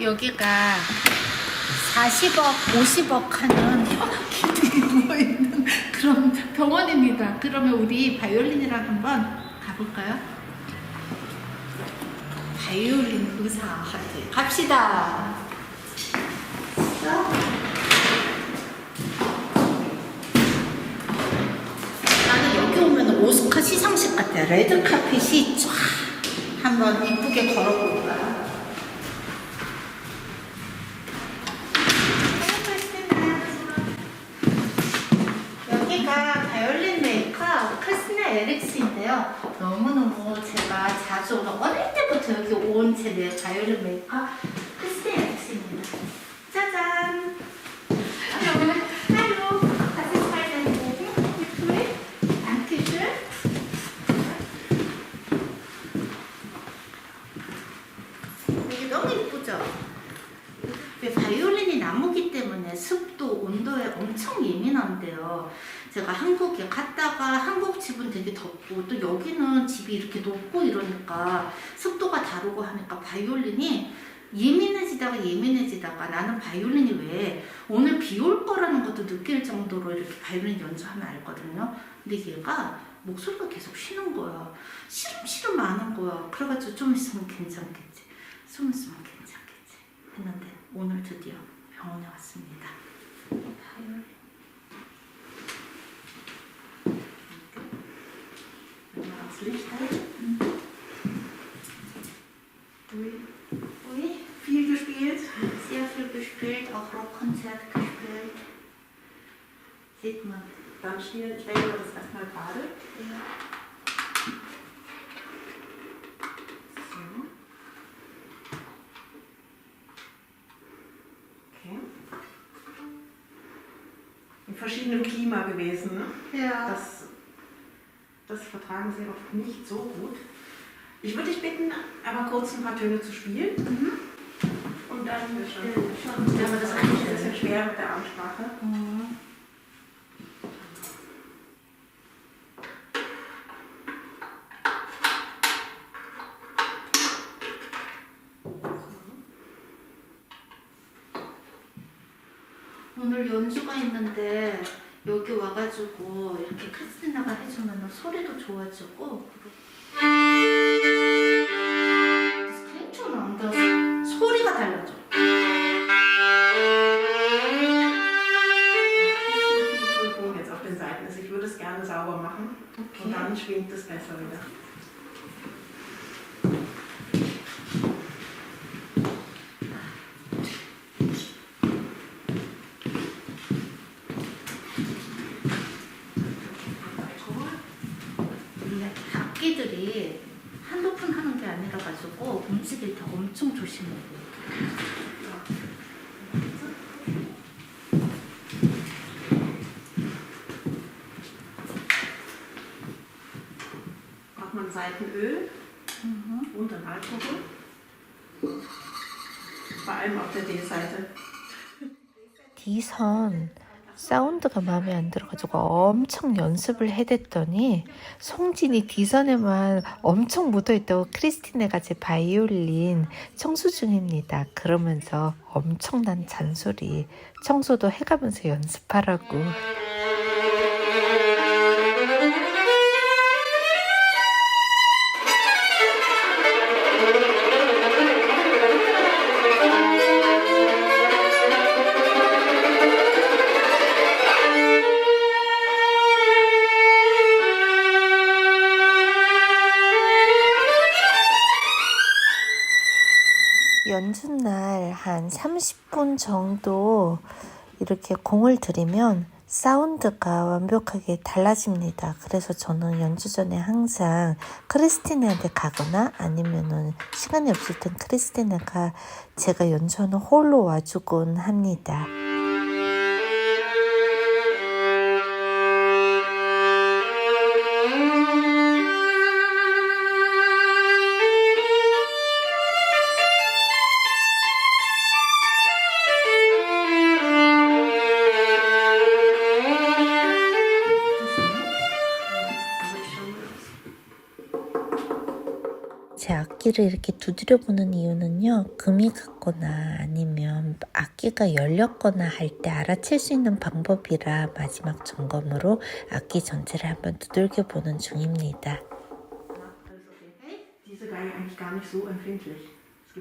여기가 40억, 50억 하는 현악기들이 모여있는 그런 병원입니다. 그러면 우리 바이올린이랑 한번 가볼까요? 바이올린 의사 하트 갑시다. 나는 여기 오면 오스카 시상식 같아. 레드 카펫이 쫙 한번 이쁘게 걸어볼까. 여기가 바이올린 에릭스인데요. 너무너무 제가 자주 어릴 때부터 여기 온제 바이올린 메이커 크리스나 에릭스입니다. 짜잔! hallo, hallo, das ist meine Bogen mit Tool. Dankeschön. 여기 너무 예쁘죠? 왜 바이올린이 나무기 때문에 습도, 온도에 엄청 예민한데요. 제가 갔다가 한국 집은 되게 덥고 또 여기는 집이 이렇게 높고 이러니까 습도가 다르고 하니까 바이올린이 예민해지다가 예민해지다가 나는 바이올린이 왜 오늘 비 올 거라는 것도 느낄 정도로 이렇게 바이올린 연주하면 알거든요. 근데 얘가 목소리가 계속 쉬는 거야. 시름시름 하는 거야. 그래가지고 좀 있으면 괜찮겠지. 좀 있으면 괜찮겠지. 했는데 오늘 드디어 병원에 왔습니다. 바이올린. Das Licht halten. Ui. Ui, Viel gespielt. sehr viel gespielt, auch Rockkonzert gespielt. Sieht man. Dann stellen wir das erstmal gerade. Ja. So. Okay. In verschiedenem Klima gewesen. Ne? Ja. Das, das vertragen sie oft nicht so gut. Ich würde dich bitten, aber kurz ein paar Töne zu spielen. Mhm. Und dann Äh, schon. schon. Ja, aber das ist eigentlich ein bisschen schwer mit der Ansprache. Mhm. 오늘 연주가 있는데 여기 와가지고 이렇게 크리스티나가 해주면 소리도 좋아지고 가지고 움직일 때 엄청 조심해야 돼요. Macht man Seitenöl und dann Alkohol. Vor allem auf der D-Seite. D선 사운드가 마음에 안 들어가지고 엄청 연습을 해댔더니 송진이 D선에만 엄청 묻어있다고 크리스티네가 제 바이올린 청소 중입니다. 그러면서 엄청난 잔소리 청소도 해가면서 연습하라고 연주날 한 30분 정도 이렇게 공을 들이면 사운드가 완벽하게 달라집니다. 그래서 저는 연주 전에 항상 크리스티네한테 가거나 아니면은 시간이 없을 땐 크리스티네가 제가 연주하는 홀로 와주곤 합니다. 제 악기를 이렇게 두드려 보는 이유는요. 금이 갔거나 아니면 악기가 열렸거나 할 때 알아챌 수 있는 방법이라 마지막 점검으로 악기 전체를 한번 두들겨 보는 중입니다.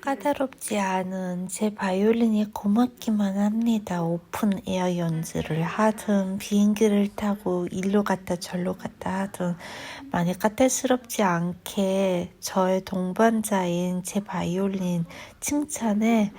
까다롭지 않은 제 바이올린이 고맙기만 합니다. 오픈 에어 연주를 하든 비행기를 타고 일로 갔다 절로 갔다 하든 많이 까탈스럽지 않게 저의 동반자인 제 바이올린 칭찬에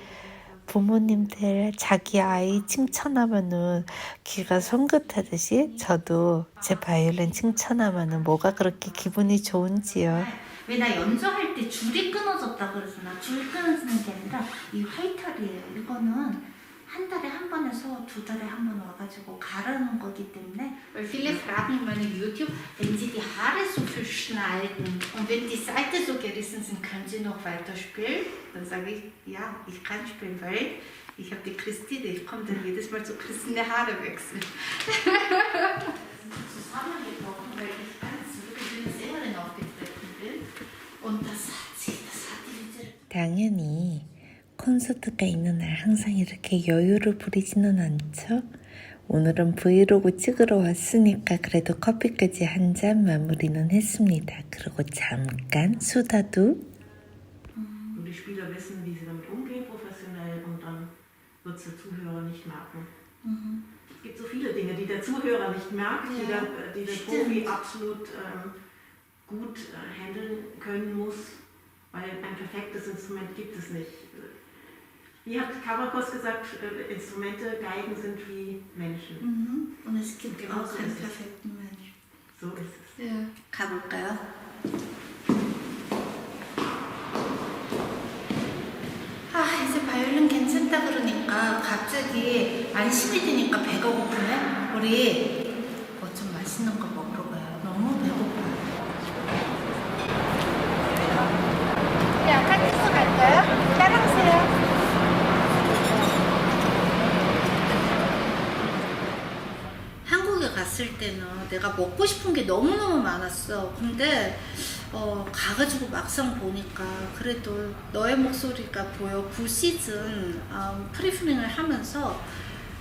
부모님들 자기 아이 칭찬하면은 귀가 송긋하듯이 저도 제 바이올린 칭찬하면은 뭐가 그렇게 기분이 좋은지요. 왜 나 연주할 때 줄이 끊어졌다 그러잖아. 줄 끊어지는 게 아니라 이 화이탈이에요. 이거는 한 달에 한 번에서 두 달에 한 번 와가지고 가르는 거기 때문에 weil viele fragen in meinem YouTube, wenn sie die Haare so viel schneiden und wenn die Seiten so gerissen sind, können sie noch weiter spielen? Dann sage ich, ja, ich kann spielen, weil ich habe die Christine, ich komme dann jedes Mal zu Christine Haare wechseln. zusammengebrochen, weil ich ganz wirklich wie eine Sängerin aufgetreten bin. Und das hat sich, das hat die Lieder 당연히 콘서트가 있는 날 항상 이렇게 여유를 부리지는 않죠. 오늘은 브이로그 찍으러 왔으니까 그래도 커피까지 한 잔 마무리는 했습니다. 그리고 잠깐 수다도 Und die Spieler wissen, wie sie damit umgehen, professionell, und dann wird es der Zuhörer nicht merken. Es gibt so viele Dinge, die der Zuhörer nicht merkt, die Ja, der, die der stimmt. Profi absolut ähm, gut äh, handeln können muss, weil ein perfektes Instrument gibt es nicht. Wie hat Kavakos gesagt, äh, Instrumente, Geigen sind wie Menschen. Mhm. Und es gibt Genau auch so einen perfekten Mensch. So ist es. Ja. 가볼까요? 아 이제 바이올린 괜찮다 그러니까 갑자기 안심이 되니까 배가 고프네. 우리 뭐 좀 맛있는 거 먹으러 가요. 너무 배고파. 야, 같이 갈까요? 따라오세요. 한국에 갔을 때는 내가 먹고 싶은 게 너무너무 많았어. 근데 어, 가가지고 막상 보니까 그래도 너의 목소리가 보여 굿시즌 어, 프리프링을 하면서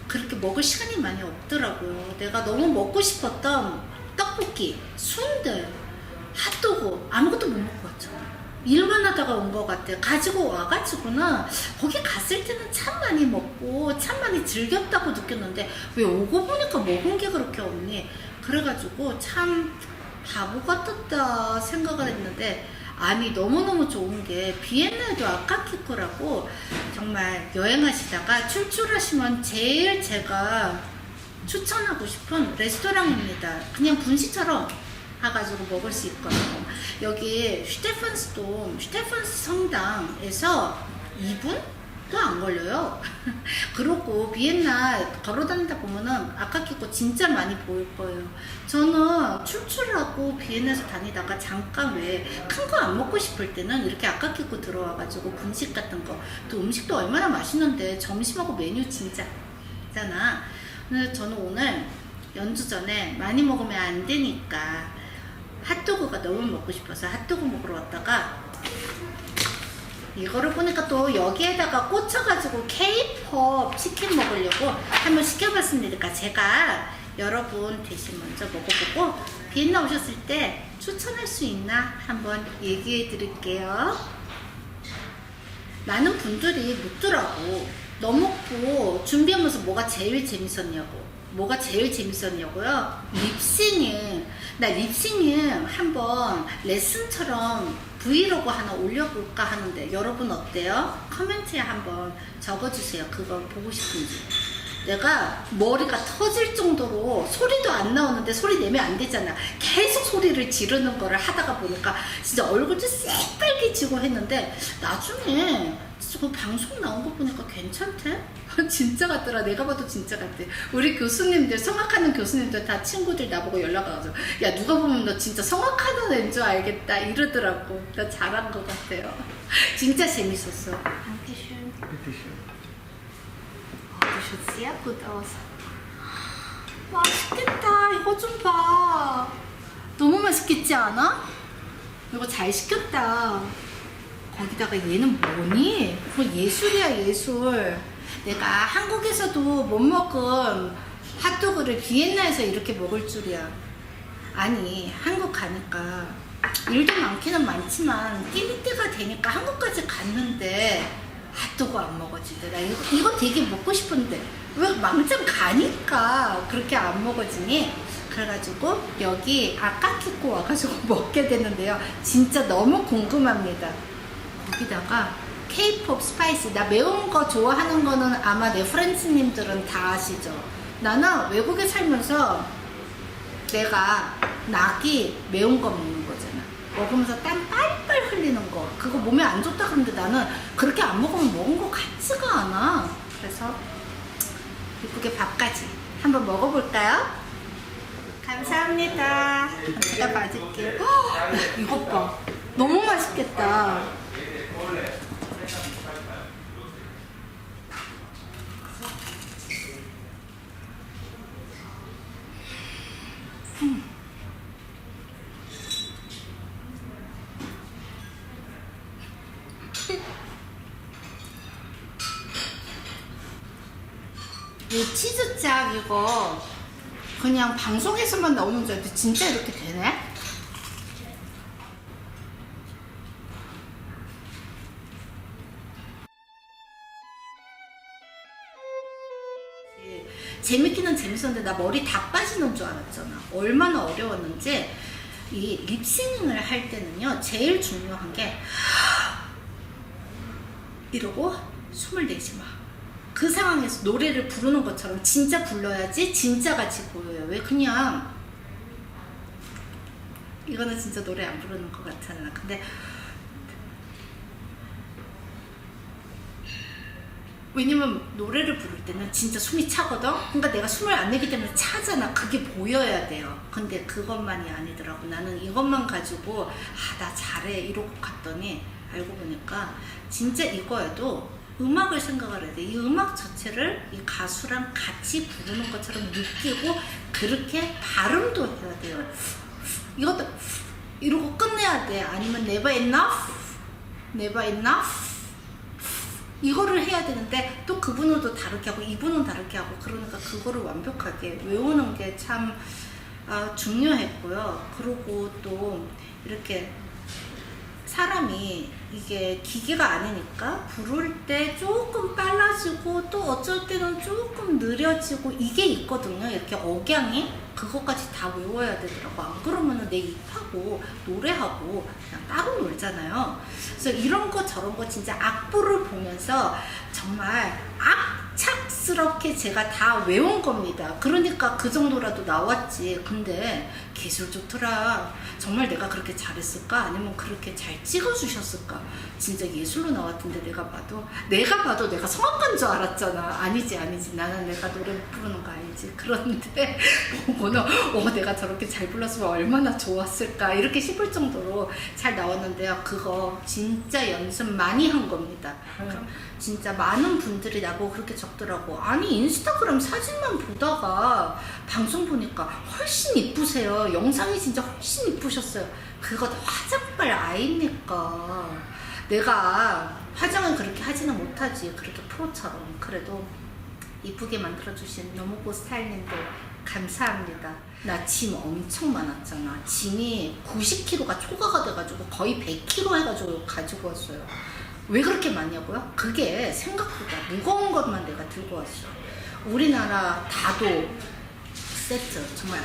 그렇게 먹을 시간이 많이 없더라고요. 내가 너무 먹고 싶었던 떡볶이, 순대, 핫도그 아무것도 못 먹고. 일만 하다가 온 것 같아. 가지고 와가지고는 거기 갔을 때는 참 많이 먹고 참 많이 즐겼다고 느꼈는데 왜 오고 보니까 먹은 게 그렇게 없니? 그래가지고 참 바보 같았다 생각을 했는데 아니 너무너무 좋은 게 비엔나에도 아카키코라고 정말 여행하시다가 출출하시면 제일 제가 추천하고 싶은 레스토랑입니다. 그냥 분식처럼 가가지고 먹을 수 있거든요. 여기 슈테펀스돔, 슈테펀스 성당에서 2분도 안 걸려요. 그렇고 비엔나 걸어다니다 보면은 아카키코 진짜 많이 보일 거예요. 저는 출출하고 비엔나에서 다니다가 잠깐 왜 큰 거 안 먹고 싶을 때는 이렇게 아카키코 들어와가지고 분식 같은 거 또 음식도 얼마나 맛있는데 점심하고 메뉴 진짜 잖아. 근데 저는 오늘 연주 전에 많이 먹으면 안 되니까 핫도그가 너무 먹고 싶어서 핫도그 먹으러 왔다가 이거를 보니까 또 여기에다가 꽂혀가지고 케이팝 치킨 먹으려고 한번 시켜봤습니다. 제가 여러분 대신 먼저 먹어보고 비엔나 오셨을 때 추천할 수 있나 한번 얘기해 드릴게요. 많은 분들이 묻더라고. 너 먹고 준비하면서 뭐가 제일 재밌었냐고. 뭐가 제일 재밌었냐고요? 립싱잉. 나 립싱잉 한번 레슨처럼 브이로그 하나 올려볼까 하는데 여러분 어때요? 커멘트에 한번 적어주세요. 그거 보고 싶은지. 내가 머리가 터질 정도로 소리도 안 나오는데 소리 내면 안 되잖아. 계속 소리를 지르는 거를 하다가 보니까 진짜 얼굴도 새빨개지고 했는데 나중에 진짜 그 방송 나온 거 보니까 괜찮대? 진짜 같더라. 내가 봐도 진짜 같아. 우리 교수님들, 성악하는 교수님들 다 친구들 나보고 연락 와가지고 야 누가 보면 너 진짜 성악하는 애인 줄 알겠다 이러더라고. 나 잘한 것 같아요. 진짜 재밌었어. Gut aus. 맛있겠다. 이거 좀 봐. 너무 맛있겠지 않아? 이거 잘 시켰다. 거기다가 얘는 뭐니? 뭐 예술이야 예술. 내가 한국에서도 못 먹은 핫도그를 비엔나에서 이렇게 먹을 줄이야. 아니 한국 가니까 일도 많기는 많지만 뛸 때가 되니까 한국까지 갔는데 핫도그 안 먹어지더라. 이거, 이거 되게 먹고 싶은데 왜 망정 가니까 그렇게 안 먹어지니? 그래가지고 여기 아까키코 와가지고 먹게 됐는데요. 진짜 너무 궁금합니다. 거기다가 케이팝 스파이시 나 매운 거 좋아하는 거는 아마 내 프렌즈님들은 다 아시죠. 나는 외국에 살면서 내가 낙이 매운 거 먹는 거잖아. 먹으면서 땀 빨빨 흘리는 거. 그거 몸에 안 좋다 그러는데 나는 그렇게 안 먹으면 먹은 거 같지가 않아. 그래서 이쁘게 밥까지 한번 먹어볼까요? 감사합니다. 제가. 헉, 이것 봐. 너무 맛있겠다. 이 치즈짝 이거 그냥 방송에서만 나오는 줄 알았는데 진짜 이렇게 되네? 재밌기는 재밌었는데 나 머리 다 빠지는 줄 알았잖아. 얼마나 어려웠는지 이 립싱을 할 때는요 제일 중요한 게 이러고 숨을 내지 마. 그 상황에서 노래를 부르는 것처럼 진짜 불러야지 진짜 같이 보여요. 왜 그냥 이거는 진짜 노래 안 부르는 것 같잖아. 근데 왜냐면 노래를 부를 때는 진짜 숨이 차거든? 그러니까 내가 숨을 안 내기 때문에 차잖아. 그게 보여야 돼요. 근데 그것만이 아니더라고. 나는 이것만 가지고, 아, 나 잘해. 이러고 갔더니, 알고 보니까, 진짜 이거에도 음악을 생각을 해야 돼. 이 음악 자체를 이 가수랑 같이 부르는 것처럼 느끼고, 그렇게 발음도 해야 돼요. 이것도, 이러고 끝내야 돼. 아니면 never enough? never enough? 이거를 해야 되는데 또 그분은 또 다르게 하고 이분은 다르게 하고 그러니까 그거를 완벽하게 외우는 게참 아, 중요했고요. 그리고 또 이렇게 사람이 이게 기계가 아니니까 부를 때 조금 빨라지고 또 어쩔 때는 조금 느려지고 이게 있거든요. 이렇게 억양이 그것까지 다 외워야 되더라고. 안 그러면은 내 입하고 노래하고 그냥 따로 놀잖아요. 그래서 이런 거 저런 거 진짜 악보를 보면서 정말 악착 스럽게 제가 다 외운 겁니다. 그러니까 그 정도라도 나왔지. 근데 기술 좋더라. 정말 내가 그렇게 잘했을까? 아니면 그렇게 잘 찍어주셨을까? 진짜 예술로 나왔던데 내가 봐도 내가 봐도 내가 성악가인 줄 알았잖아. 아니지 아니지. 나는 내가 노래 부르는 거 알지. 그런데 보고는 어 내가 저렇게 잘 불렀으면 얼마나 좋았을까 이렇게 싶을 정도로 잘 나왔는데요. 그거 진짜 연습 많이 한 겁니다. 그럼 진짜 많은 분들이 나보고 그렇게 적더라고. 아니 인스타그램 사진만 보다가 방송 보니까 훨씬 이쁘세요. 영상이 진짜 훨씬 이쁘셨어요. 그거 다 화장빨 아입니까? 내가 화장을 그렇게 하지는 못하지. 그렇게 프로처럼. 그래도 이쁘게 만들어주신 너무고 스타일님들 감사합니다. 나 짐 엄청 많았잖아. 짐이 90kg가 초과가 돼가지고 거의 100kg 해가지고 가지고 왔어요. 왜 그렇게 많냐고요? 그게 생각보다 무거운 것만 내가 들고 왔어. 우리나라 다도 세트 정말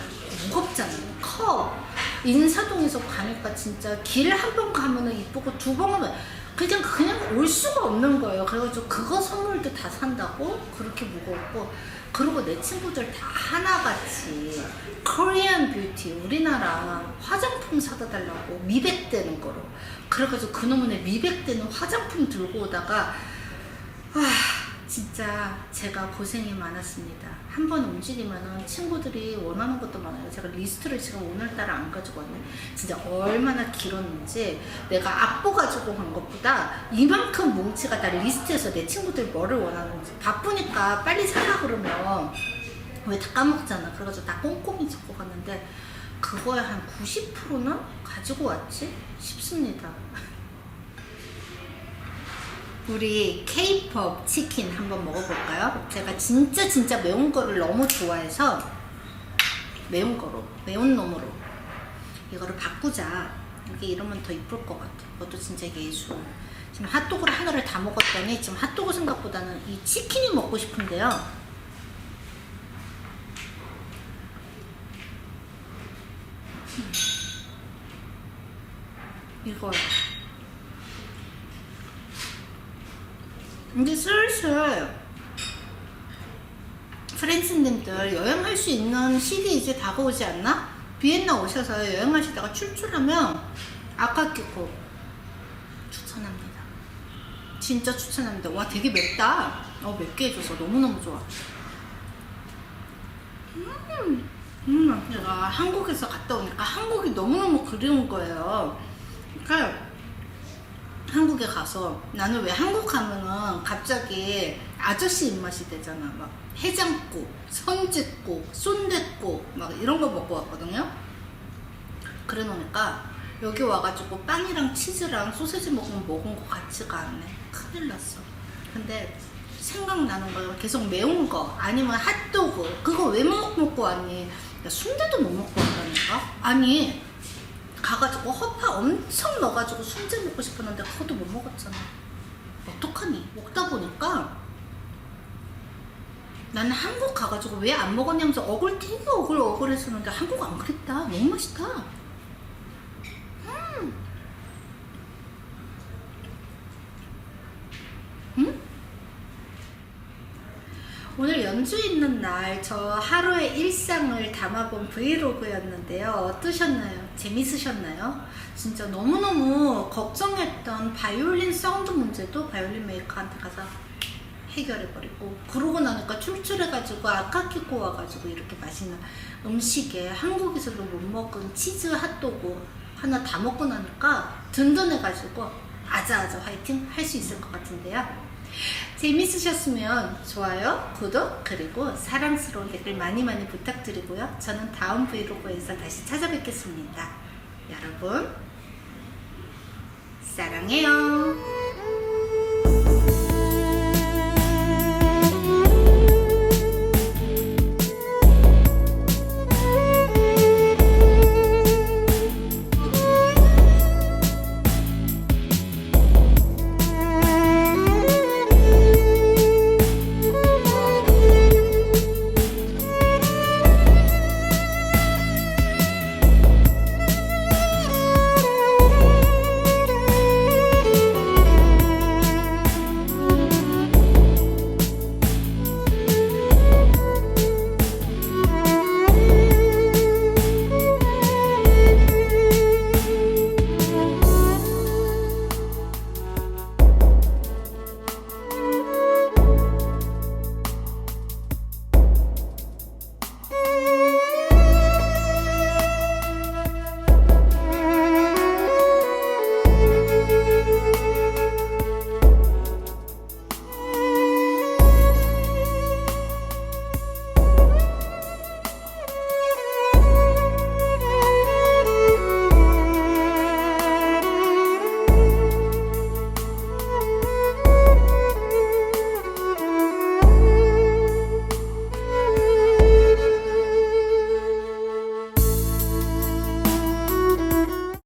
무겁잖아요. 커. 인사동에서 가니까 진짜 길 한 번 가면은 이쁘고 두 번 가면 그냥 그냥 올 수가 없는 거예요. 그래가지고 그거 선물도 다 산다고 그렇게 무겁고 그리고 내 친구들 다 하나같이 코리안 뷰티 우리나라 화장품 사다 달라고 미백되는 거로. 그래가지고 그놈의 미백되는 화장품 들고 오다가 아 진짜 제가 고생이 많았습니다. 한 번 움직이면은 친구들이 원하는 것도 많아요. 제가 리스트를 지금 오늘따라 안 가지고 왔네. 진짜 얼마나 길었는지 내가 악보 가지고 간 것보다 이만큼 뭉치가 다 리스트에서 내 친구들 뭐를 원하는지 바쁘니까 빨리 사라 그러면 왜 다 까먹잖아. 그래가지고 다 꼼꼼히 적고 갔는데 그거의 한 90%는 가지고 왔지 싶습니다. 우리 케이팝 치킨 한번 먹어볼까요? 제가 진짜 진짜 매운 거를 너무 좋아해서 매운 거로 매운 놈으로 이거를 바꾸자. 이게 이러면 더 이쁠 것 같아. 이것도 진짜 예술. 지금 핫도그를 하나를 다 먹었더니 지금 핫도그 생각보다는 이 치킨이 먹고 싶은데요. 음. 이거요 이제 슬슬 프렌즈님들 여행할 수 있는 시기 이제 다가오지 않나? 비엔나 오셔서 여행하시다가 출출하면 아까끼고 추천합니다. 진짜 추천합니다. 와 되게 맵다. 어 맵게 해줘서 너무너무 좋아. 음, 음, 제가 한국에서 갔다 오니까 한국이 너무너무 그리운 거예요. 그러니까 한국에 가서 나는 왜 한국 가면은 갑자기 아저씨 입맛이 되잖아. 막 해장국, 선짓국, 순댓국 막 이런 거 먹고 왔거든요. 그래 놓으니까 여기 와가지고 빵이랑 치즈랑 소세지 먹으면 먹은 거 같지가 않네. 큰일 났어. 근데 생각나는 거예요. 계속 매운 거 아니면 핫도그 그거 왜 먹- 먹고 왔니? 야, 순대도 못 먹고 왔다니까? 아니 가가지고 허파 엄청 넣어가지고 순대 먹고 싶었는데 그것도 못 먹었잖아. 어떡하니? 먹다 보니까 나는 한국 가가지고 왜 안 먹었냐면서 억울 되게 억울 억울했었는데 한국 안 그랬다. 너무 맛있다. 음. 음? 오늘 연주 있는 날 저 하루의 일상을 담아본 브이로그였는데요. 어떠셨나요? 재밌으셨나요? 진짜 너무너무 걱정했던 바이올린 사운드 문제도 바이올린 메이커한테 가서 해결해버리고 그러고 나니까 출출해가지고 아까 키고 와가지고 이렇게 맛있는 음식에 한국에서도 못 먹은 치즈 핫도그 하나 다 먹고 나니까 든든해가지고 아자아자 화이팅 할 수 있을 것 같은데요. 재밌으셨으면 좋아요, 구독, 그리고 사랑스러운 댓글 많이 많이 부탁드리고요. 저는 다음 브이로그에서 다시 찾아뵙겠습니다. 여러분, 사랑해요.